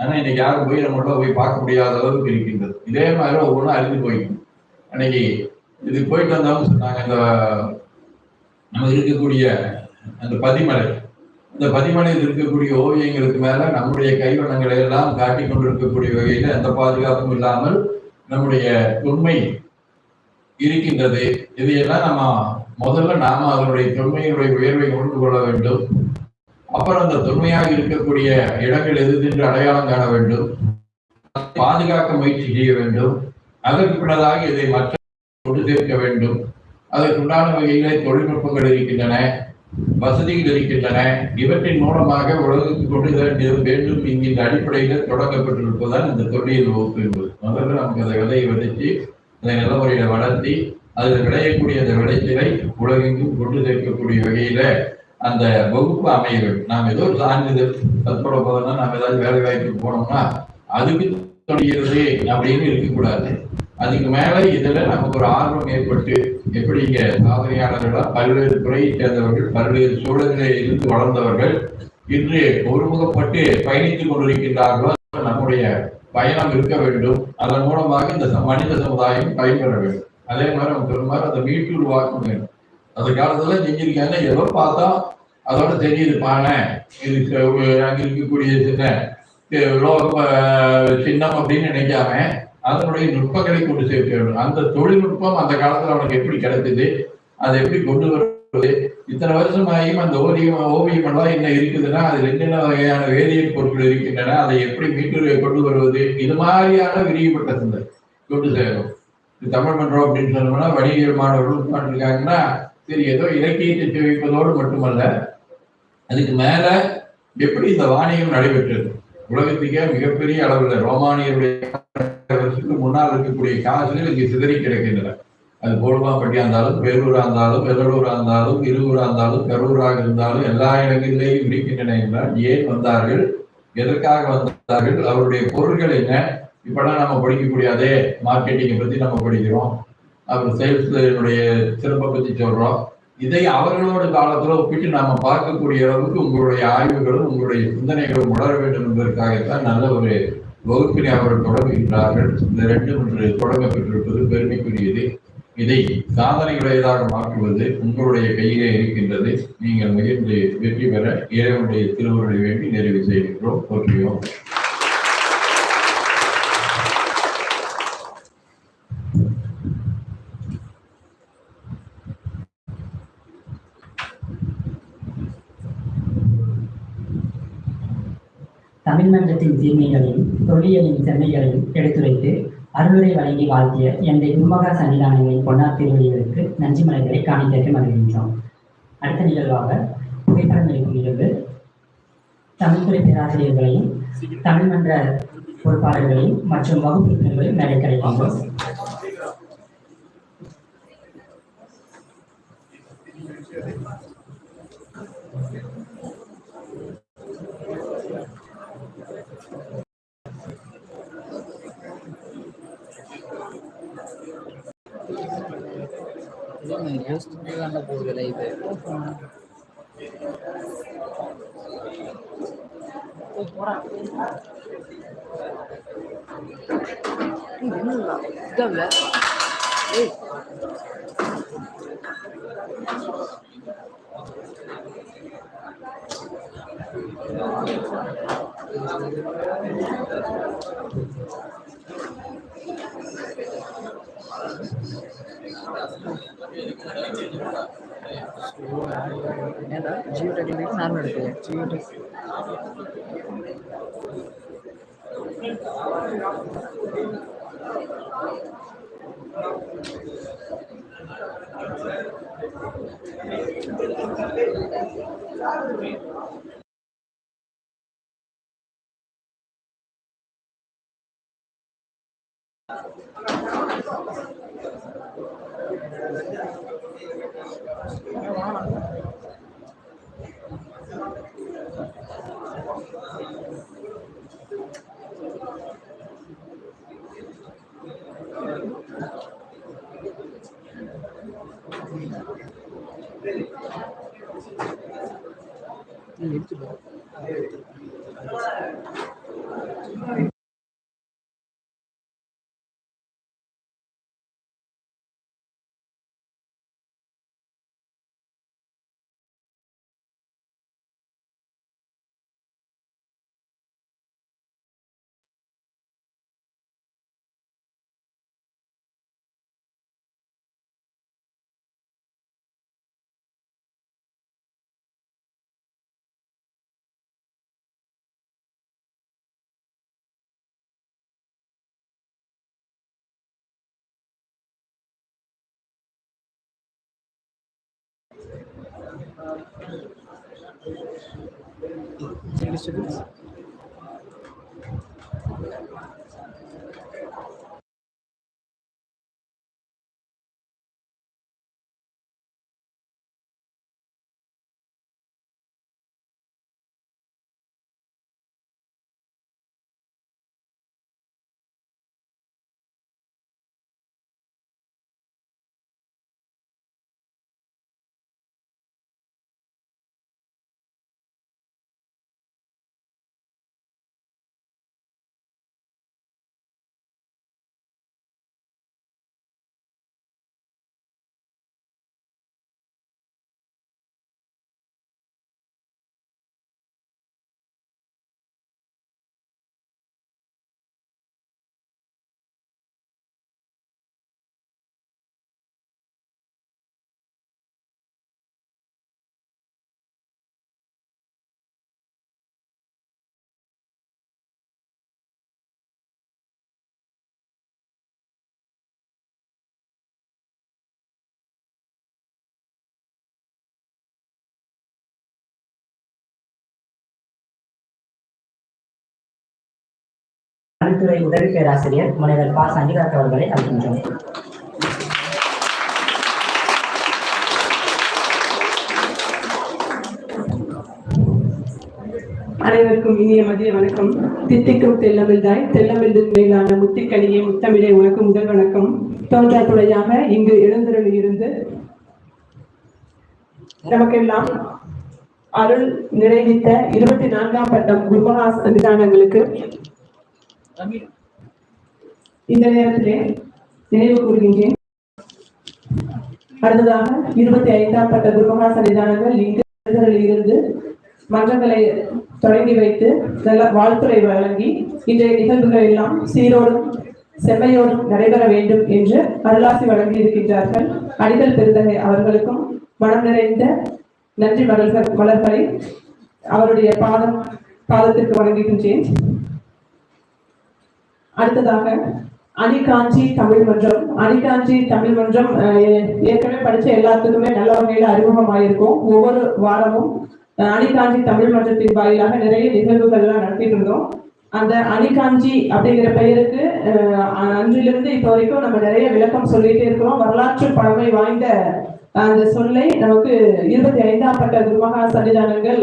ஆனா இன்னைக்கு யாரும் போய் நம்மள போய் பார்க்க முடியாத அளவுக்கு இருக்கின்றது. இதே மாதிரி ஒவ்வொன்றும் அறிந்து போய்க்கும் அன்னைக்கு இது போயிட்டு வந்தாலும் சொன்னாங்க இந்த நம்ம இருக்கக்கூடிய அந்த பதிமலை. இந்த பதிமலையில் இருக்கக்கூடிய ஓவியங்களுக்கு மேல நம்முடைய கைவண்ணங்களை எல்லாம் காட்டி கொண்டிருக்கக்கூடிய வகையில எந்த பாதுகாப்பும் இல்லாமல் நம்முடைய உண்மை இருக்கின்றது. இதையெல்லாம் நம்ம முதல்ல நாம அதனுடைய தொன்மையினுடைய உயர்வை கொண்டு கொள்ள வேண்டும். அப்புறம் அந்த தொன்மையாக இருக்கக்கூடிய இடங்கள் எது என்று அடையாளம் காண வேண்டும். பாதுகாக்க முயற்சி செய்ய வேண்டும். அதற்கு பின்னதாக இதை மற்ற கொண்டு சேர்க்க வேண்டும். அதற்குண்டான வகையிலே தொழில்நுட்பங்கள் இருக்கின்றன வசதிகள் இருக்கின்றன. இவற்றின் மூலமாக உலகத்துக்கு கொண்டு செல்ல வேண்டும் என்கின்ற அடிப்படையில் தொடங்கப்பட்டிருப்பதுதான் இந்த தொழில் வகுப்பு என்பது. முதல்ல நமக்கு அந்த விதையை விதைச்சு அதை நிலவரையில வளர்த்தி அதில் விளையக்கூடிய அந்த விளைச்சலை உலகெங்கும் கொண்டு சேர்க்கக்கூடிய வகையில அந்த வகுப்பு அமைய வேண்டும் நாம் ஏதோ ஒரு சான்றிதழ் தற்போட போதனா நாம் ஏதாவது வேலை வாய்ப்புக்கு போனோம்னா அதுக்கு தொடர்கிறது அப்படின்னு இருக்கக்கூடாது. அதுக்கு மேலே இதுல நமக்கு ஒரு ஆர்வம் ஏற்பட்டு எப்படி இங்கே சாதனையாளர்களா பல்வேறு துறையை சேர்ந்தவர்கள் பல்வேறு சூழலில் இருந்து வளர்ந்தவர்கள் இன்று ஒருமுகப்பட்டு பயணித்துக் கொண்டிருக்கின்றார்களோ நம்முடைய பயணம் இருக்க வேண்டும். அதன் மூலமாக இந்த மனித சமுதாயம் பயன்பெற வேண்டும். அதே மாதிரி அவங்க சொல்ற மாதிரி அதை மீட்டு உருவாக்க வேண்டும் அந்த காலத்துல செஞ்சிருக்காங்க ஏதோ பார்த்தா அதோட தெரியுது பானை இது அங்க இருக்கக்கூடிய சின்ன லோக சின்னம் அப்படின்னு நினைக்காம அதனுடைய நுட்பங்களை கொண்டு சேர்க்க வேண்டும். அந்த தொழில்நுட்பம் அந்த காலத்துல அவனுக்கு எப்படி கிடைச்சது அதை எப்படி கொண்டு வருவது இத்தனை வருஷம் ஆகியும் அந்த ஓவியம் ஓவியம் எல்லாம் என்ன இருக்குதுன்னா அதுல என்னென்ன வகையான வேதியியல் பொருட்கள் இருக்கின்றன அதை எப்படி மீட்டு கொண்டு வருவது இது மாதிரியான விரிவுபட்ட சிந்தனை கொண்டு சேரும் தமிழ் மன்றம் அப்படின்னு சொன்னோம்னா வணிக மாணவர்கள் இருக்காங்கன்னா சரி ஏதோ இலக்கியத்தை தெரிவிப்பதோடு மட்டுமல்ல அதுக்கு மேல எப்படி இந்த வாணிகம் நடைபெற்றது? உலகத்துக்கே மிகப்பெரிய அளவில் ரோமானியருடைய முன்னால் இருக்கக்கூடிய காசுகள் இங்கே சிதறி கிடக்கின்றன. அது போடுவாப்பட்டியா இருந்தாலும் பேரூரா இருந்தாலும் வெள்ளலூரா இருந்தாலும் இருவூரா இருந்தாலும் கரூராக இருந்தாலும் எல்லா இடங்களிலேயும் இருக்கின்றன என்றால் ஏன் வந்தார்கள்? எதற்காக வந்தார்கள்? அவருடைய பொருட்கள் என்ன? இப்பெல்லாம் நம்ம படிக்கக்கூடிய அதே மார்க்கெட்டிங்கை பத்தி நம்ம படிக்கிறோம். அப்புறம் சேல்ஸ்னுடைய சிறப்பை பற்றி சொல்றோம். இதை அவர்களோட காலத்துல ஒப்பிட்டு நாம பார்க்கக்கூடிய அளவுக்கு உங்களுடைய ஆய்வுகளும் உங்களுடைய சிந்தனைகளும் உணர வேண்டும் என்பதற்காகத்தான் நல்ல ஒரு வகுப்பினை அவர்கள் தொடங்குகின்றார்கள். இந்த ரெண்டு ஒன்று தொடங்கப்பட்டிருப்பது பெருமைக்குரியது. இதை சாதனையுடையதாக மாற்றுவது உங்களுடைய கையிலே இருக்கின்றது. நீங்கள் முயன்று வெற்றி பெற இறைவனுடைய திருவுருளை வேண்டி நிறைவு செய்கின்றோம். போற்றியோம் தமிழ்மன்றத்தின் தீமைகளையும் தொல்லியலின் செம்மைகளையும் எடுத்துரைத்து அருளுரை வழங்கி வாழ்த்திய எந்தை குருமகா சன்னிதானங்களின் பொன்னார் திருவடிகளுக்கு நஞ்சி மலைகளை காணிக்கைக்கு மகிழ்கின்றோம். அடுத்த நிகழ்வாக புகைப்படம் எடுக்கும் நிகழ்வு தமிழ்துறை பேராசிரியர்களையும் தமிழ்மன்ற பொறுப்பாளர்களையும் மற்றும் வகுப்பு உறுப்பினர்களையும் மேடை கிடைக்கின்றோம் யோசிச்சுட்டு போகுது Thank you. Jio tech normal எடுத்து ஜியோ டெக் நீ எடுத்துட்டு English students. தமிழ்துறை உதவி பேராசிரியர் முனைவர் பா. சங்கீதாத் அவர்களை அழைக்கின்றோம். அனைவருக்கும் இனிய மதிய வணக்கம். தித்திக்கும் தெல்லமிழ்தாய் தெல்லமிழ்தின் மேலான முத்திக்கனியே முத்தமிழை உனக்கு முதல் வணக்கம். தோன்றா துணையாக இங்கு எழுந்தருளி இருந்து நமக்கெல்லாம் அருள் நிறைவித்த இருபத்தி நான்காம் பட்டம் குருமகா நிதானங்களுக்கு இந்த நேரத்திலே நினைவு கூறுகின்றேன். அடுத்ததாக இருபத்தி ஐந்தாம் பட்ட குருமகா சன்னிதானங்கள் இங்கு இருந்து மன்றங்களை தொடங்கி வைத்து வாழ்த்துறை வழங்கி இன்றைய நிகழ்வுகள் எல்லாம் சீரோடும் செம்மையோடும் நடைபெற வேண்டும் என்று அருளாசி வழங்கி இருக்கின்றார்கள் அடிகள் பெருந்தகை அவர்களுக்கும் மனம் நிறைந்த நன்றி மலர்கள் மலர்களை அவருடைய பாதம் பாதத்திற்கு வழங்குகின்றேன் அடுத்ததாக அணிகாஞ்சி தமிழ் மன்றம். அணிகாஞ்சி தமிழ் மன்றம் ஏற்கனவே படிச்ச எல்லாத்துக்குமே நல்ல வகையில அறிமுகமாயிருக்கும். ஒவ்வொரு வாரமும் அணிகாஞ்சி தமிழ் மன்றத்தின் வாயிலாக நிறைய நிகழ்வுகள் எல்லாம் நடத்திட்டு இருந்தோம். அந்த அணிகாஞ்சி அப்படிங்கிற பெயருக்கு அன்றிலிருந்து இப்போ வரைக்கும் நம்ம நிறைய விளக்கம் சொல்லிட்டே இருக்கிறோம். வரலாற்று பழமை வாய்ந்த அந்த சொல்லை நமக்கு இருபத்தி ஐந்தாம் பட்ட குருமகா சன்னிதானங்கள்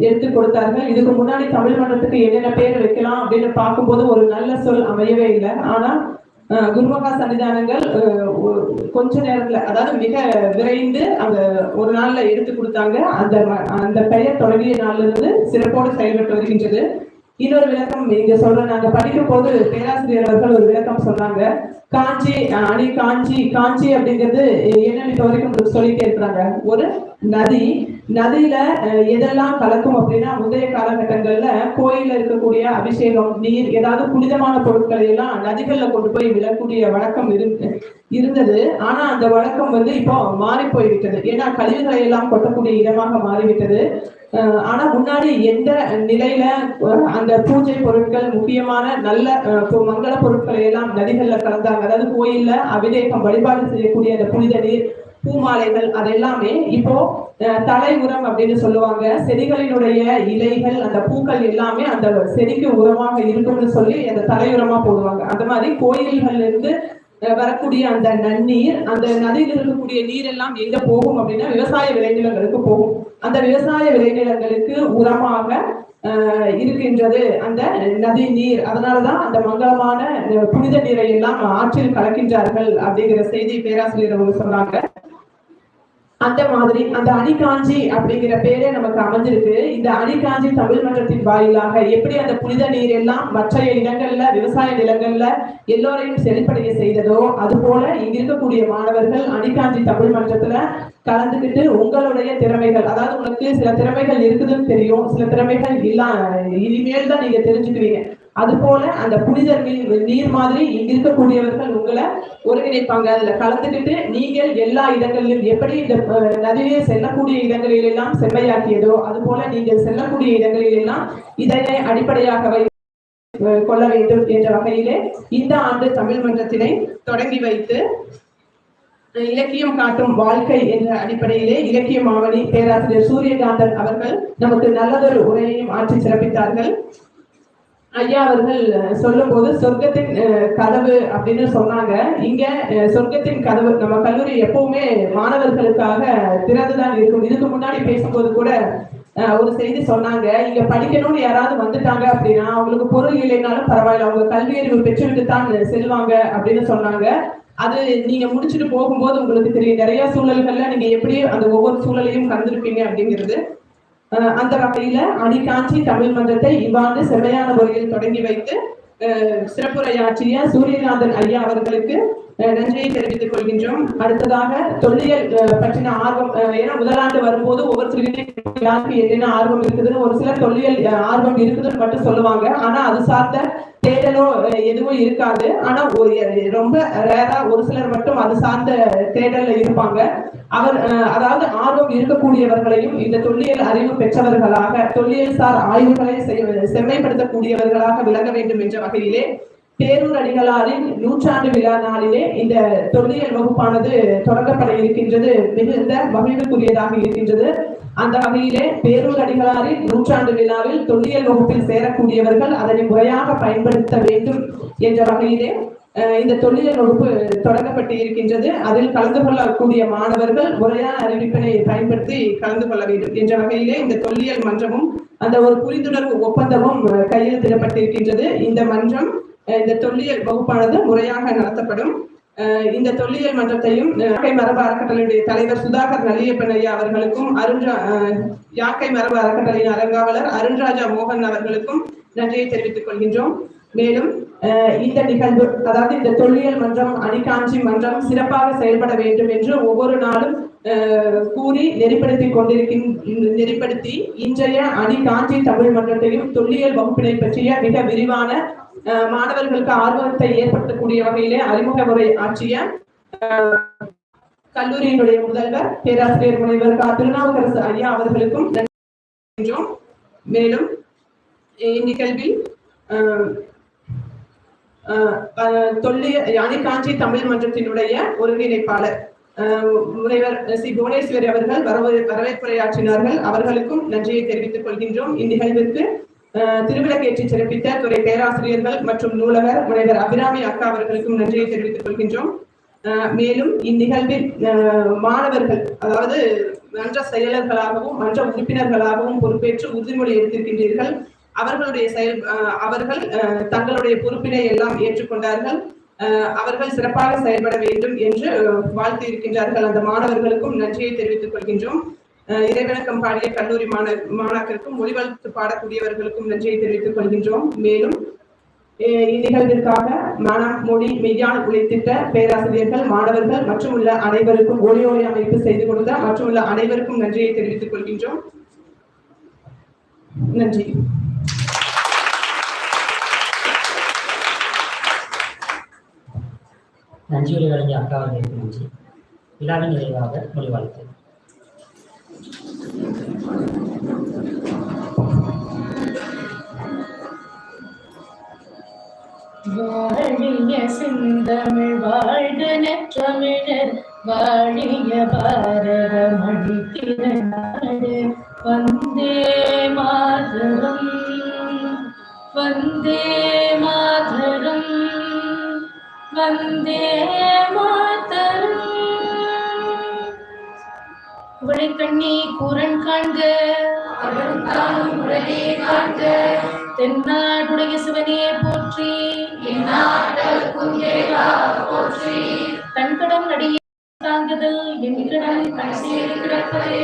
எடுத்து கொடுத்தார்கள். இதுக்கு முன்னாடி தமிழ் மன்றத்துக்கு என்னென்ன பேர் வைக்கலாம் அப்படின்னு பார்க்கும்போது ஒரு நல்ல சொல் அமையவே இல்லை. ஆனா குருமகா சன்னிதானங்கள் கொஞ்ச நேரத்துல அதாவது மிக விரைந்து அந்த ஒரு நாள்ல எடுத்து கொடுத்தாங்க. அந்த அந்த பெயர் தொடங்கிய நாள்ல இருந்து சிறப்போடு செயல்பட்டு வருகின்றது. இன்னொரு விளக்கம் இங்க சொல்றேன் நாங்க படிக்கும் போது பேராசிரியர் அவர்கள் ஒரு விளக்கம் சொன்னாங்க. காஞ்சி அஹ், அணி காஞ்சி காஞ்சி அப்படிங்கிறது என்னன்னு இப்ப வரைக்கும் சொல்லிட்டே இருக்கிறாங்க. ஒரு நதி நதியில அஹ், எதெல்லாம் கலக்கும் அப்படின்னா முந்தைய காலகட்டங்கள்ல கோயில்ல இருக்கக்கூடிய அபிஷேகம் நீர் ஏதாவது புனிதமான பொருட்களை எல்லாம் நதிகள்ல கொண்டு போய் விடக்கூடிய வழக்கம் இருந்து இருந்தது. ஆனா அந்த வழக்கம் வந்து இப்போ மாறி போய்விட்டது. ஏன்னா கழிவுகளை எல்லாம் கொட்டக்கூடிய இடமாக மாறிவிட்டது. ஆனா முன்னாடி எந்த நிலையில அந்த பூஜை பொருட்கள் முக்கியமான நல்ல மங்கள பொருட்களை எல்லாம் நதிகள்ல கலந்தாங்க. அதாவது கோயில்ல அபிஷேகம் வழிபாடு செய்யக்கூடிய அந்த புனித நீர் பூமாலைகள் அதெல்லாமே இப்போ அஹ், தலை உரம் அப்படின்னு சொல்லுவாங்க. செடிகளினுடைய இலைகள் அந்த பூக்கள் எல்லாமே அந்த செடிக்கு உரமாக இருக்கும்னு சொல்லி அந்த தலையுரமா போடுவாங்க. அந்த மாதிரி கோயில்கள்ல இருந்து அஹ், வரக்கூடிய அந்த நன்னீர் அந்த நதியில் இருக்கக்கூடிய நீர் எல்லாம் எங்க போகும் அப்படின்னா விவசாய விளைநிலங்களுக்கு போகும். அந்த விவசாய விளைநிலங்களுக்கு உரமாக இருக்கின்றது. அந்த நதி நீர் அதனாலதான் அந்த மங்களமான அஹ், புனித நீரை எல்லாம் ஆற்றில் கலக்கின்றார்கள் அப்படிங்கிற செய்தி பேராசிரியர் அவங்க சொன்னாங்க. அந்த மாதிரி அந்த அணிகாஞ்சி அப்படிங்கிற பேரே நமக்கு அமைஞ்சிருக்கு. இந்த அணிகாஞ்சி தமிழ் மன்றத்தின் வாயிலாக எப்படி அந்த புனித நீர் எல்லாம் மற்ற இடங்கள்ல விவசாய நிலங்கள்ல எல்லோரையும் செழிப்படைய செய்ததோ அது போல இங்க இருக்கக்கூடிய மாணவர்கள் அணிகாஞ்சி தமிழ் மன்றத்துல கலந்துக்கிட்டு உங்களுடைய திறமைகள் அதாவது உங்களுக்கு சில திறமைகள் இருக்குதுன்னு தெரியும் சில திறமைகள் இல்ல இனிமேல் தான் நீங்க தெரிஞ்சுக்குவீங்க. அது போல அந்த புனிதர் நீர் நீர் மாதிரி இங்க இருக்கக்கூடியவர்கள் உங்களை ஒருங்கிணைப்பாங்க. அதுல கலந்துக்கிட்டு நீங்கள் எல்லா இடங்களிலும் எப்படி இந்த நதியிலே செல்லக்கூடிய இடங்களில் எல்லாம் செம்மையாக்கியதோ அது போல நீங்கள் செல்லக்கூடிய இடங்களில் எல்லாம் இதனை அடிப்படையாக வை கொள்ள வேண்டும் என்ற வகையிலே இந்த ஆண்டு தமிழ் மன்றத்தினை தொடங்கி வைத்து இலக்கியம் காட்டும் வாழ்க்கை என்ற அடிப்படையிலே இலக்கிய மாவடி பேராசிரியர் சூரியகாந்தன் அவர்கள் நமக்கு நல்லதொரு உரையையும் ஆற்றி சிறப்பித்தார்கள். ஐயா அவர்கள் சொல்லும் போது சொர்க்கத்தின் கதவு அப்படின்னு சொன்னாங்க. இங்க சொர்க்கத்தின் கதவு நம்ம கல்லூரி எப்பவுமே மாணவர்களுக்காக திறந்துதான் இருக்கும். இதுக்கு முன்னாடி பேசும்போது கூட ஒரு செய்தி சொன்னாங்க. இங்க படிக்கணும்னு யாராவது வந்துட்டாங்க அப்படின்னா அவங்களுக்கு பொருள் இல்லைனாலும் பரவாயில்ல. அவங்க கல்வி அறிவு பெற்றுவிட்டு தான் செல்வாங்க அப்படின்னு சொன்னாங்க. அது நீங்க முடிச்சுட்டு போகும்போது உங்களுக்கு தெரியும். நிறைய சூழல்கள்ல நீங்க எப்படி அந்த ஒவ்வொரு சூழலையும் கலந்துருப்பீங்க அப்படிங்கிறது. அந்த வகையில அணிகாஞ்சி தமிழ் மன்றத்தை இவ்வாண்டு செம்மையான முறையில் தொடங்கி வைத்து சிறப்புரையாற்றிய சூரியகாந்தன் ஐயா அவர்களுக்கு அஹ் நன்றியை தெரிவித்துக் கொள்கின்றோம். அடுத்ததாக தொல்லியல் பற்றின ஆர்வம் ஏன்னா முதலாண்டு வரும்போது ஒவ்வொருத்தருக்கிட்டையும் யாருக்கு என்னென்ன ஆர்வம் இருக்குதுன்னு ஒரு சில தொல்லியல் ஆர்வம் இருக்குதுன்னு மட்டும் சொல்லுவாங்க. ஆனா அது சார்ந்த தேடலோ எதுவும் இருக்காது. ஆனா ஒரு ரொம்ப ரேரா ஒரு சிலர் மட்டும் அது சார்ந்த தேடல்ல இருப்பாங்க. அவர் அதாவது ஆர்வம் இருக்கக்கூடியவர்களையும் இந்த தொல்லியல் அறிவு பெற்றவர்களாக தொல்லியல் சார் ஆய்வுகளை செய்- செம்மைப்படுத்தக்கூடியவர்களாக விளங்க வேண்டும் என்ற வகையிலே பேரூர் அடிகளாரின் நூற்றாண்டு விழா நாளிலே இந்த தொல்லியல் வகுப்பானது தொடங்கப்பட இருக்கின்றது. மிகுந்த மகிழ்வுக்குரியதாக இருக்கின்றது. அந்த வகையிலே பேரூர் நூற்றாண்டு விழாவில் தொல்லியல் வகுப்பில் சேரக்கூடியவர்கள் அதனை முறையாக பயன்படுத்த வேண்டும் என்ற வகையிலே இந்த தொல்லியல் வகுப்பு தொடங்கப்பட்டு இருக்கின்றது. அதில் கலந்து கொள்ளக்கூடிய மாணவர்கள் முறையான அறிவிப்பினை பயன்படுத்தி கலந்து கொள்ள வேண்டும் என்ற வகையிலே இந்த தொல்லியல் மன்றமும் அந்த ஒரு புரிந்துணர்வு ஒப்பந்தமும் கையெழுத்திடப்பட்டிருக்கின்றது இந்த மன்றம் இந்த தொல்லியல் வகுப்பானது முறையாக நடத்தப்படும். இந்த தொல்லியல் மன்றத்தையும் யாக்கை மரபு அறக்கட்டளையுடைய தலைவர் சுதாகர் நலியப்பன் ஐயா அவர்களுக்கும் அருண்ரா யாக்கை மரபு அறக்கட்டளையின் அறங்காவலர் அருண்ராஜா மோகன் அவர்களுக்கும் நன்றியை தெரிவித்துக் கொள்கின்றோம். மேலும் இந்த நிகழ்வு அதாவது இந்த தொல்லியல் மன்றம் அணிகாஞ்சி மன்றம் சிறப்பாக செயல்பட வேண்டும் என்று ஒவ்வொரு நாளும் அஹ், கூறி நெறிப்படுத்தி கொண்டிருக்கின் நெறிப்படுத்தி இன்றைய அணிகாஞ்சி தமிழ் மன்றத்தையும் தொல்லியல் வகுப்பினை பற்றிய மிக விரிவான மாணவர்களுக்கு ஆர்வத்தை ஏற்படுத்தக்கூடிய வகையிலே அறிமுக உரை ஆற்றிய கல்லூரியினுடைய முதல்வர் பேராசிரியர் முனைவர் கா. திருநாவுக்கரசு ஐயா அவர்களுக்கும் மேலும் இந்நிகழ்வில் அஹ், அஹ், அஹ், தொல்லிய தமிழ் மன்றத்தினுடைய ஒருங்கிணைப்பாளர் முனைவர் சி. புவனேஸ்வரி அவர்கள் வரவேற்புரையாற்றினார்கள். அவர்களுக்கும் நன்றியை தெரிவித்துக் கொள்கின்றோம். இந்நிகழ்விற்கு திருவிளக்கேற்றி சிறப்பித்த துறை பேராசிரியர்கள் மற்றும் நூலகர் முனைவர் அபிராமி அக்கா அவர்களுக்கும் நன்றியை தெரிவித்துக் கொள்கின்றோம். மேலும் இந்நிகழ்வில் மாணவர்கள் அதாவது மன்ற செயலர்களாகவும் மன்ற உறுப்பினர்களாகவும் பொறுப்பேற்று உறுதிமொழி எடுத்திருக்கின்றீர்கள். அவர்களுடைய செயல் அஹ், அவர்கள் அஹ், தங்களுடைய பொறுப்பினை எல்லாம் ஏற்றுக்கொண்டார்கள். அவர்கள் சிறப்பாக செயல்பட வேண்டும் என்று வாழ்த்து இருக்கின்றார்கள் அந்த மாணவர்களுக்கும் நன்றியை தெரிவித்துக் கொள்கின்றோம். இறைவணக்கம் பாடிய கல்லூரி மாண மாணாக்கருக்கும் மொழிவளர்த்து பாடக்கூடியவர்களுக்கும் நன்றியை தெரிவித்துக் கொள்கின்றோம். மேலும் இந்நிகழ்விற்காக மனம் மொழி மெய்யால் உழைத்திட்ட பேராசிரியர்கள் மாணவர்கள் மற்றும் உள்ள அனைவருக்கும் ஒளி ஒளி அமைப்பு செய்து கொடுத்த மற்றும் உள்ள அனைவருக்கும் நன்றியை தெரிவித்துக் கொள்கின்றோம். நன்றி. நன்றியுரை வழங்கிய அக்கா அவர்களுக்கு நன்றி. விழாவின் நிறைவாக மொழி வாழ்த்து வாழிய செந்தமிழ் வாழ்க நற்றமிழர் வாழிய பாரத மடித்திர நாடு வந்தே மாதரம் வந்தே மாதரம் வந்தே மாதரம். உழைக்கண்ணி கூரன் காண்க அவன் தானும் உலகே காண்க. தென்னாடுடைய சிவனே போற்றி. கண்கடம் நடிகை தாங்குதல் என்கிடம் கிடப்பதே